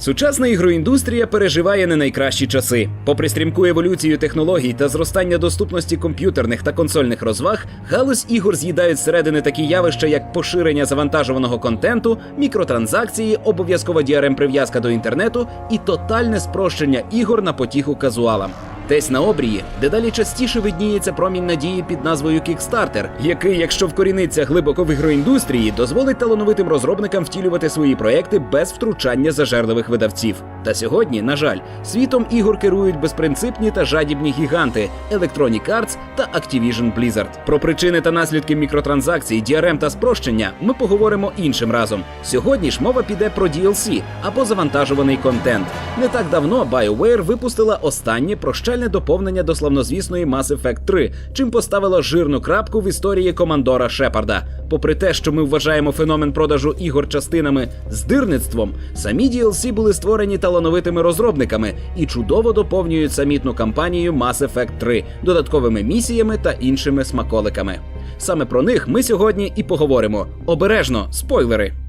Сучасна ігроіндустрія переживає не найкращі часи. Попри стрімку еволюцію технологій та зростання доступності комп'ютерних та консольних розваг, галузь ігор з'їдають зсередини такі явища, як поширення завантажуваного контенту, мікротранзакції, обов'язкова DRM прив'язка до інтернету і тотальне спрощення ігор на потіху казуалам. Десь на обрії дедалі частіше видніється промінь надії під назвою Kickstarter, який, якщо вкоріниться глибоко в ігроіндустрії, дозволить талановитим розробникам втілювати свої проекти без втручання зажерливих видавців. Та сьогодні, на жаль, світом ігор керують безпринципні та жадібні гіганти Electronic Arts та Activision Blizzard. Про причини та наслідки мікротранзакцій, DRM та спрощення ми поговоримо іншим разом. Сьогодні ж мова піде про DLC або завантажуваний контент. Не так давно BioWare випустила останнє прощальне доповнення до славнозвісної Mass Effect 3, чим поставила жирну крапку в історії командора Шепарда. Попри те, що ми вважаємо феномен продажу ігор частинами здирництвом, самі DLC були створені талановитими розробниками і чудово доповнюють самітну кампанію Mass Effect 3 додатковими місіями та іншими смаколиками. Саме про них ми сьогодні і поговоримо. Обережно, спойлери.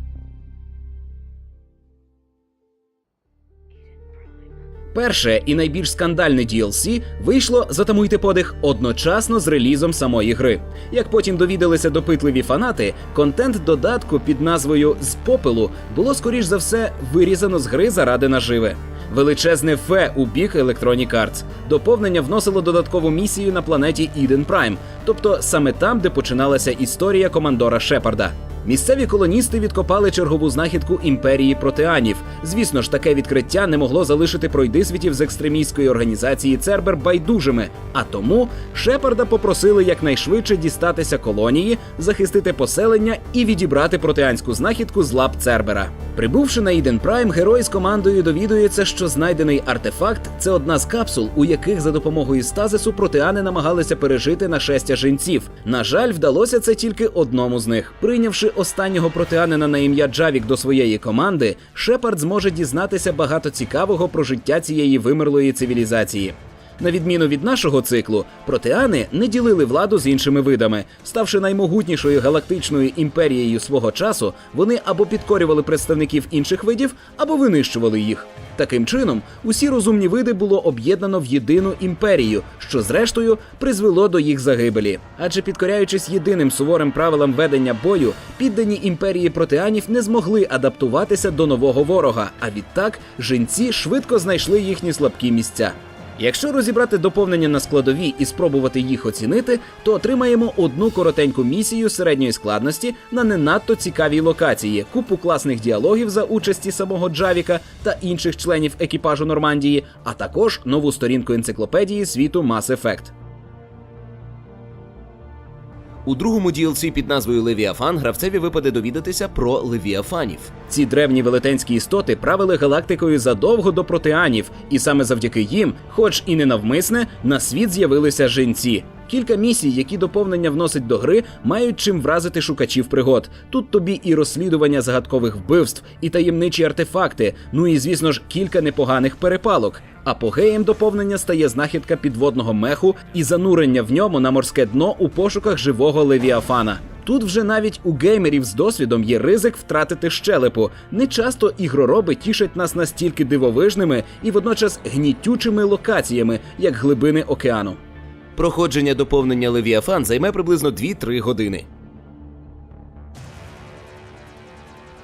Перше і найбільш скандальне DLC вийшло затамуйте подих одночасно з релізом самої гри. Як потім довідалися допитливі фанати, контент додатку під назвою З попелу було скоріш за все вирізано з гри заради наживи. Величезне фе у бік Electronic Arts. Доповнення вносило додаткову місію на планеті Eden Prime, тобто саме там, де починалася історія командора Шепарда. Місцеві колоністи відкопали чергову знахідку імперії протеанів. Звісно ж, таке відкриття не могло залишити пройдисвітів з екстремістської організації Цербер байдужими. А тому Шепарда попросили якнайшвидше дістатися колонії, захистити поселення і відібрати протеанську знахідку з лап Цербера. Прибувши на Іден Прайм, герой з командою довідується, що знайдений артефакт це одна з капсул, у яких за допомогою стазису протеани намагалися пережити нашестя жінців. На жаль, вдалося це тільки одному з них. Прийнявши останнього протеанина на ім'я Джавік до своєї команди, Шепард зможе дізнатися багато цікавого про життя цієї вимерлої цивілізації. На відміну від нашого циклу, протеани не ділили владу з іншими видами. Ставши наймогутнішою галактичною імперією свого часу, вони або підкорювали представників інших видів, або винищували їх. Таким чином, усі розумні види було об'єднано в єдину імперію, що зрештою призвело до їх загибелі. Адже підкоряючись єдиним суворим правилам ведення бою, піддані імперії протеанів не змогли адаптуватися до нового ворога. А відтак жінці швидко знайшли їхні слабкі місця. Якщо розібрати доповнення на складові і спробувати їх оцінити, то отримаємо одну коротеньку місію середньої складності на не надто цікавій локації, купу класних діалогів за участі самого Джавіка та інших членів екіпажу Нормандії, а також нову сторінку енциклопедії світу Mass Effect. У другому DLC під назвою Левіафан гравцеві випаде довідатися про левіафанів. Ці древні велетенські істоти правили галактикою задовго до протеанів, і саме завдяки їм, хоч і не навмисне, на світ з'явилися жінці. Кілька місій, які доповнення вносить до гри, мають чим вразити шукачів пригод. Тут тобі і розслідування загадкових вбивств, і таємничі артефакти. Ну і звісно ж кілька непоганих перепалок. Апогеєм доповнення стає знахідка підводного меху і занурення в ньому на морське дно у пошуках живого левіафана. Тут вже навіть у геймерів з досвідом є ризик втратити щелепу. Не часто ігророби тішать нас настільки дивовижними і водночас гнітючими локаціями, як глибини океану. Проходження доповнення Левіафан займе приблизно 2-3 години.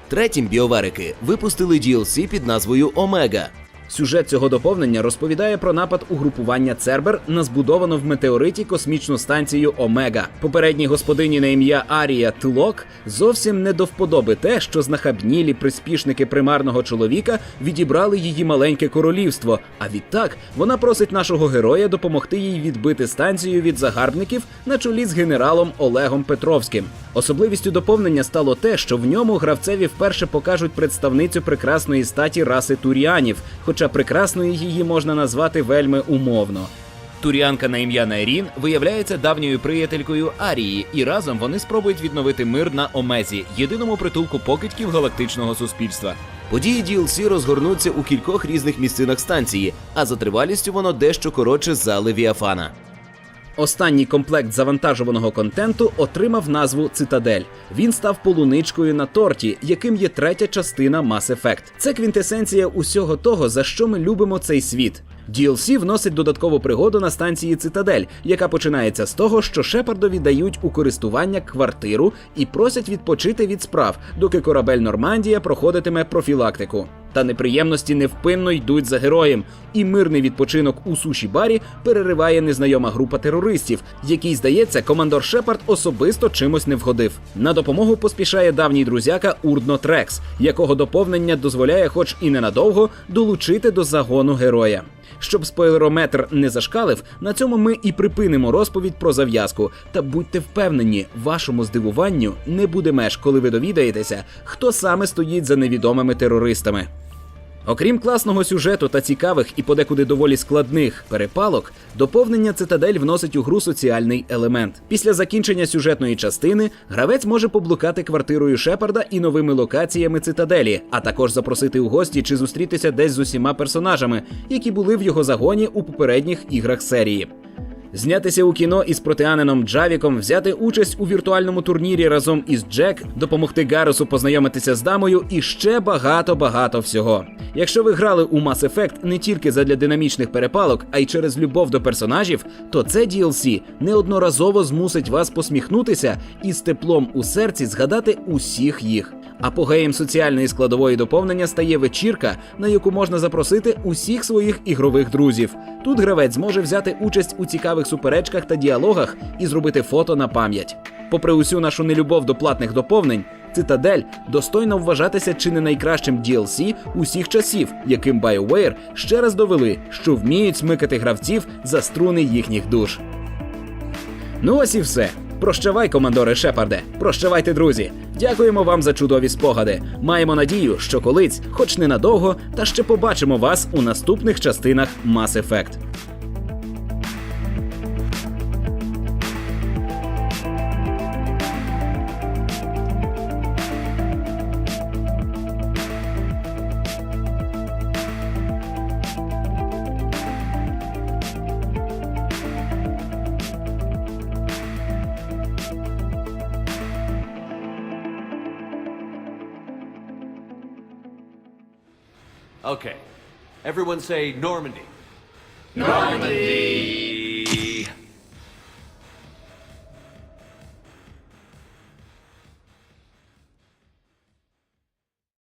Третім біоварики випустили DLC під назвою Омега. Сюжет цього доповнення розповідає про напад угрупування Цербер на збудовану в метеориті космічну станцію Омега. Попередній господині на ім'я Арія Тилок зовсім не до вподоби те, що знахабнілі приспішники примарного чоловіка відібрали її маленьке королівство. А відтак вона просить нашого героя допомогти їй відбити станцію від загарбників на чолі з генералом Олегом Петровським. Особливістю доповнення стало те, що в ньому гравцеві вперше покажуть представницю прекрасної статі раси туріанів, хоча прекрасною її можна назвати вельми умовно. Туріанка на ім'я Найрін виявляється давньою приятелькою Арії, і разом вони спробують відновити мир на Омезі, єдиному притулку покидьків галактичного суспільства. Події DLC розгорнуться у кількох різних місцинах станції, а за тривалістю воно дещо коротше за Левіафана. Останній комплект завантажуваного контенту отримав назву Цитадель. Він став полуничкою на торті, яким є третя частина Mass Effect. Це квінтесенція усього того, за що ми любимо цей світ. DLC вносить додаткову пригоду на станції Цитадель, яка починається з того, що Шепардові дають у користування квартиру і просять відпочити від справ, доки корабель Нормандія проходитиме профілактику. Та неприємності невпинно йдуть за героєм, і мирний відпочинок у суші барі перериває незнайома група терористів, якій, здається, командор Шепард особисто чимось не вгодив. На допомогу поспішає давній друзяка Урдно Трекс, якого доповнення дозволяє, хоч і ненадовго, долучити до загону героя. Щоб спойлерометр не зашкалив, на цьому ми і припинимо розповідь про зав'язку. Та будьте впевнені, вашому здивуванню не буде меж, коли ви довідаєтеся, хто саме стоїть за невідомими терористами. Окрім класного сюжету та цікавих і подекуди доволі складних перепалок, доповнення цитадель вносить у гру соціальний елемент. Після закінчення сюжетної частини гравець може поблукати квартирою Шепарда і новими локаціями цитаделі, а також запросити у гості чи зустрітися десь з усіма персонажами, які були в його загоні у попередніх іграх серії. Знятися у кіно із протеанином Джавіком, взяти участь у віртуальному турнірі разом із Джек, допомогти Гарусу познайомитися з дамою і ще багато-багато всього. Якщо ви грали у Mass Effect не тільки задля динамічних перепалок, а й через любов до персонажів, то це DLC неодноразово змусить вас посміхнутися і з теплом у серці згадати усіх їх. Апогеєм соціальної складової доповнення стає вечірка, на яку можна запросити усіх своїх ігрових друзів. Тут гравець зможе взяти участь у цікавих суперечках та діалогах і зробити фото на пам'ять. Попри усю нашу нелюбов до платних доповнень, Цитадель достойно вважатися чи не найкращим DLC усіх часів, яким BioWare ще раз довели, що вміють смикати гравців за струни їхніх душ. Ну ось і все. Прощавай, командоре Шепарде. Прощавайте, друзі. Дякуємо вам за чудові спогади. Маємо надію, що колись, хоч ненадовго, та ще побачимо вас у наступних частинах Mass Effect. Okay. Everyone say Normandy. Normandy!